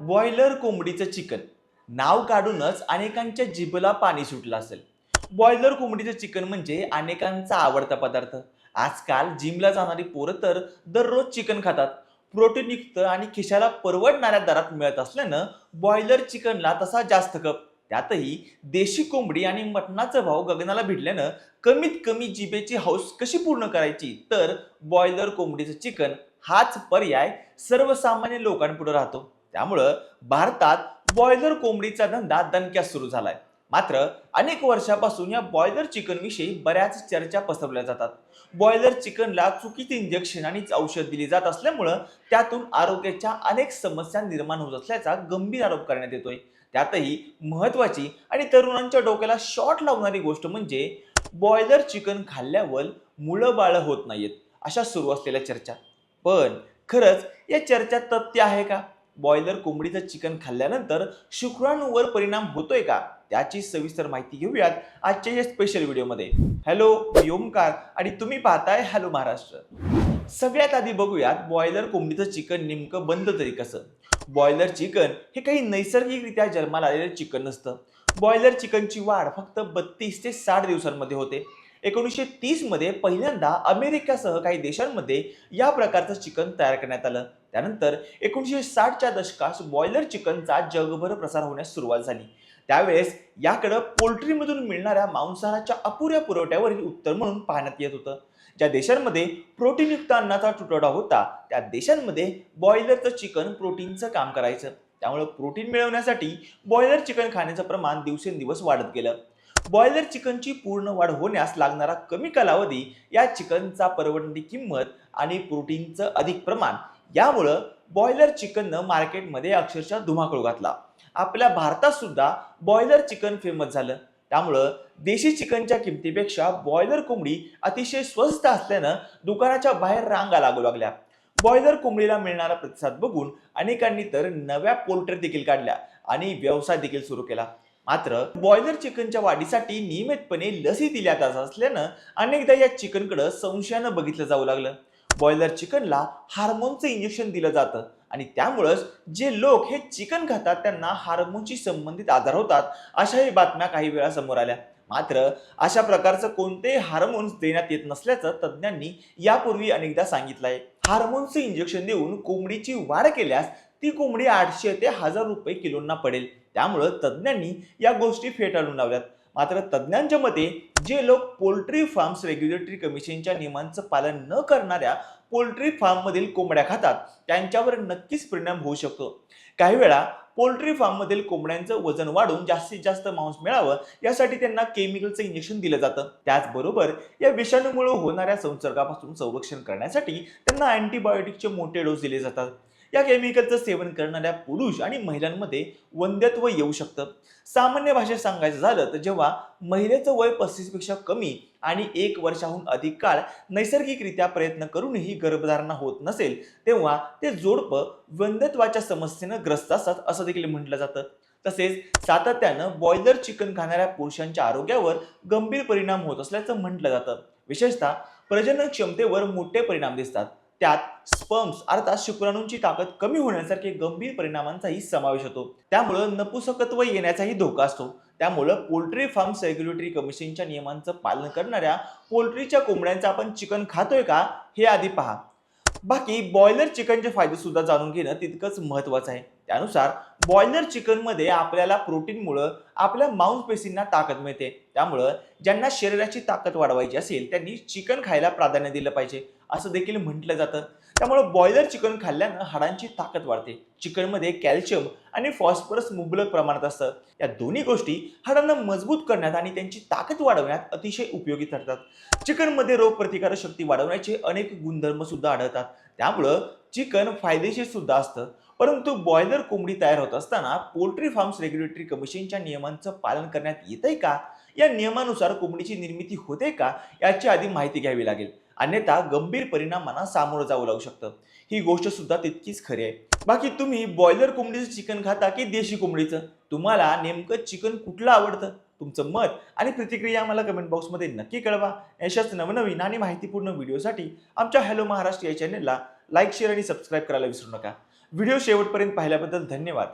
Boiler कोंबडीचं chicken. नाव काढूनच अनेकांच्या जिभेला पाणी सुटलं असेल. बॉयलर कोंबडीचं चिकन म्हणजे अनेकांचा आवडता पदार्थ. आजकाल जिमला जाणारी पोरं तर दररोज चिकन खातात. प्रोटीनयुक्त आणि खिशाला परवडणाऱ्या दरात मिळत असल्यानं बॉयलर चिकनला तसा जास्त कप त्यातही देशी कोंबडी आणि मटणाचा भाव गगनाला भिडल्यानं कमीत कमी जिभेची हौस कशी पूर्ण करायची? तर बॉयलर कोंबडीचं चिकन हाच पर्याय सर्वसामान्य लोकांपुढे राहतो. त्यामुळं भारतात बॉयलर कोंबडीचा धंदा दणक्यात सुरू झालाय. मात्र अनेक वर्षापासून या बॉयलर चिकनविषयी बऱ्याच चर्चा पसरवल्या जातात. बॉयलर चिकनला चुकीचे इंजेक्शन आणि औषध दिली जात असल्यामुळं त्यातून आरोग्याच्या अनेक समस्या निर्माण होत असल्याचा गंभीर आरोप करण्यात येतोय. त्यातही महत्वाची आणि तरुणांच्या डोक्याला शॉट लावणारी गोष्ट म्हणजे बॉयलर चिकन खाल्ल्यावर मुलं बाळं होत नाहीत अशा सुरू असलेल्या चर्चा. पण खरंच या चर्चा तथ्य आहे का? बॉयलर कोंबडीचं चिकन खाल्ल्यानंतर शुक्राणूवर परिणाम होतोय का? त्याची सविस्तर माहिती घेऊयात आजच्या या स्पेशल व्हिडिओमध्ये हॅलो मी ओमकार आणि तुम्ही पाहताय हॅलो महाराष्ट्र. सगळ्यात आधी बघूयात बॉयलर कोंबडीचं चिकन नेमकं बंद तरी कसं? बॉयलर चिकन हे काही नैसर्गिकरित्या जन्माला आलेलं चिकन नसतं. बॉयलर चिकनची वाढ फक्त बत्तीस ते साठ दिवसांमध्ये होते. एकोणीसशे तीसमध्ये पहिल्यांदा अमेरिकासह काही देशांमध्ये या प्रकारचं चिकन तयार करण्यात आलं. त्यानंतर एकोणीसशे साठच्या दशकात बॉयलर चिकनचा जगभर प्रसार होण्यास सुरुवात झाली. त्यावेळेस याकडं पोल्ट्रीमधून मिळणाऱ्या मांसाहाराच्या अपुऱ्या पुरवठ्यावरील उत्तर म्हणून पाहण्यात येत होतं. ज्या देशांमध्ये प्रोटीनयुक्त अन्नाचा तुटवडा होता त्या देशांमध्ये बॉयलरचं चिकन प्रोटीनचं काम करायचं. त्यामुळे प्रोटीन मिळवण्यासाठी बॉयलर चिकन खाण्याचं प्रमाण दिवसेंदिवस वाढत गेलं. बॉयलर चिकनची पूर्ण वाढ होण्यास लागणारा कमी कालावधी या चिकनचा परवडणारी किंमत आणि प्रोटीनचं अधिक प्रमाण यामुळं बॉयलर चिकननं मार्केटमध्ये अक्षरशः धुमाकूळ घातला. आपल्या भारतात सुद्धा बॉयलर चिकन फेमस झालं. त्यामुळं देशी चिकनच्या किमतीपेक्षा बॉयलर कोंबडी अतिशय स्वस्त असल्यानं दुकानाच्या बाहेर रांगा लागू लागल्या. बॉयलर कोंबडीला मिळणारा प्रतिसाद बघून अनेकांनी तर नव्या पोल्ट्री देखील काढल्या आणि व्यवसाय देखील सुरू केला. मात्र बॉयलर चिकनच्या वाढीसाठी नियमितपणे लसी दिल्या जात असल्यानं अनेकदा या चिकनकडं संशयानं बघितलं जाऊ लागलं. बॉयलर चिकनला हार्मोनचं इंजेक्शन दिलं जातं आणि त्यामुळंच जे लोक हे चिकन खातात त्यांना हार्मोनशी संबंधित आजार होतात अशाही बातम्या काही वेळा समोर आल्या. मात्र अशा प्रकारचं कोणतेही हार्मोन्स देण्यात येत नसल्याचं तज्ज्ञांनी यापूर्वी अनेकदा सांगितलं आहे हार्मोनचं इंजेक्शन देऊन कोंबडीची वाढ केल्यास ती कोंबडी आठशे ते हजार रुपये किलोंना पडेल. त्यामुळं तज्ज्ञांनी या गोष्टी फेटाळून लावल्यात. मात्र तज्ज्ञांच्या मते जे लोक पोल्ट्री फार्म्स रेग्युलेटरी कमिशनच्या नियमांचं पालन न करणाऱ्या पोल्ट्री फार्ममधील कोंबड्या खातात त्यांच्यावर नक्कीच परिणाम होऊ शकतो. काही वेळा पोल्ट्री फार्ममधील कोंबड्यांचं वजन वाढून जास्तीत जास्त मांस मिळावं यासाठी त्यांना केमिकलचं इंजेक्शन दिलं जातं. त्याचबरोबर या विषाणूमुळे होणाऱ्या संसर्गापासून संरक्षण करण्यासाठी त्यांना अँटीबायोटिकचे मोठे डोस दिले जातात. या केमिकलचं सेवन करणाऱ्या पुरुष आणि महिलांमध्ये वंध्यत्व येऊ शकतं. सामान्य भाषेत सांगायचं झालं तर जेव्हा महिलेचं वय पस्तीसपेक्षा कमी आणि एक वर्षाहून अधिक काळ नैसर्गिकरित्या प्रयत्न करूनही गर्भधारणा होत नसेल तेव्हा ते जोडपं वंध्यत्वाच्या समस्येनं ग्रस्त असतात असं देखील म्हटलं जातं. तसेच सातत्यानं बॉयलर चिकन खाणाऱ्या पुरुषांच्या आरोग्यावर गंभीर परिणाम होत असल्याचं म्हटलं जातं. विशेषतः प्रजनन क्षमतेवर मोठे परिणाम दिसतात. त्यात स्पर्म्स अर्थात शुक्राणूंची ताकद कमी होण्यासारखे गंभीर परिणामांचाही समावेश होतो. त्यामुळं नपुसकत्व येण्याचाही धोका असतो. त्यामुळं पोल्ट्री फार्म रेग्युलेटरी कमिशनच्या नियमांचं पालन करणाऱ्या पोल्ट्रीच्या कोंबड्यांचं आपण चिकन खातोय का हे आधी पहा. बाकी बॉयलर चिकनचे फायदे सुद्धा जाणून घेणं तितकंच महत्वाचं आहे. त्यानुसार बॉयलर चिकनमध्ये आपल्याला प्रोटीनमुळं आपल्या मांसपेशींना ताकद मिळते. त्यामुळं ज्यांना शरीराची ताकद वाढवायची असेल त्यांनी चिकन खायला प्राधान्य दिलं पाहिजे. असं देखील म्हटलं जातं. त्यामुळं बॉयलर चिकन खाल्ल्यानं हाडांची ताकद वाढते. चिकनमध्ये कॅल्शियम आणि फॉस्फरस मुबलक प्रमाणात असतं. या दोन्ही गोष्टी हाडांना मजबूत करण्यात आणि त्यांची ताकद वाढवण्यात अतिशय उपयोगी ठरतात. चिकनमध्ये रोगप्रतिकारक शक्ती वाढवण्याचे अनेक गुणधर्म सुद्धा आढळतात. त्यामुळं चिकन फायदेशीर सुद्धा असतं. परंतु बॉयलर कोंबडी तयार होत असताना पोल्ट्री फार्म्स रेग्युलेटरी कमिशनच्या नियमांचं पालन करण्यात येतंय का? या नियमानुसार कोंबडीची निर्मिती होते का? याची आधी माहिती घ्यावी लागेल. अन्यथा गंभीर परिणामांना सामोरं जावं लागू शकतं. ही गोष्ट सुद्धा तितकीच खरी आहे. बाकी तुम्ही बॉयलर कोंबडीचं चिकन खाता की देशी कोंबडीचं? तुम्हाला नेमकं चिकन कुठलं आवडतं? तुमचं मत आणि प्रतिक्रिया आम्हाला कमेंट बॉक्समध्ये नक्की कळवा. अशाच नवनवीन आणि माहितीपूर्ण व्हिडिओसाठी आमच्या हॅलो महाराष्ट्र या चॅनलला लाईक शेअर आणि सबस्क्राईब करायला विसरू नका. व्हिडिओ शेवटपर्यंत पाहिल्याबद्दल धन्यवाद.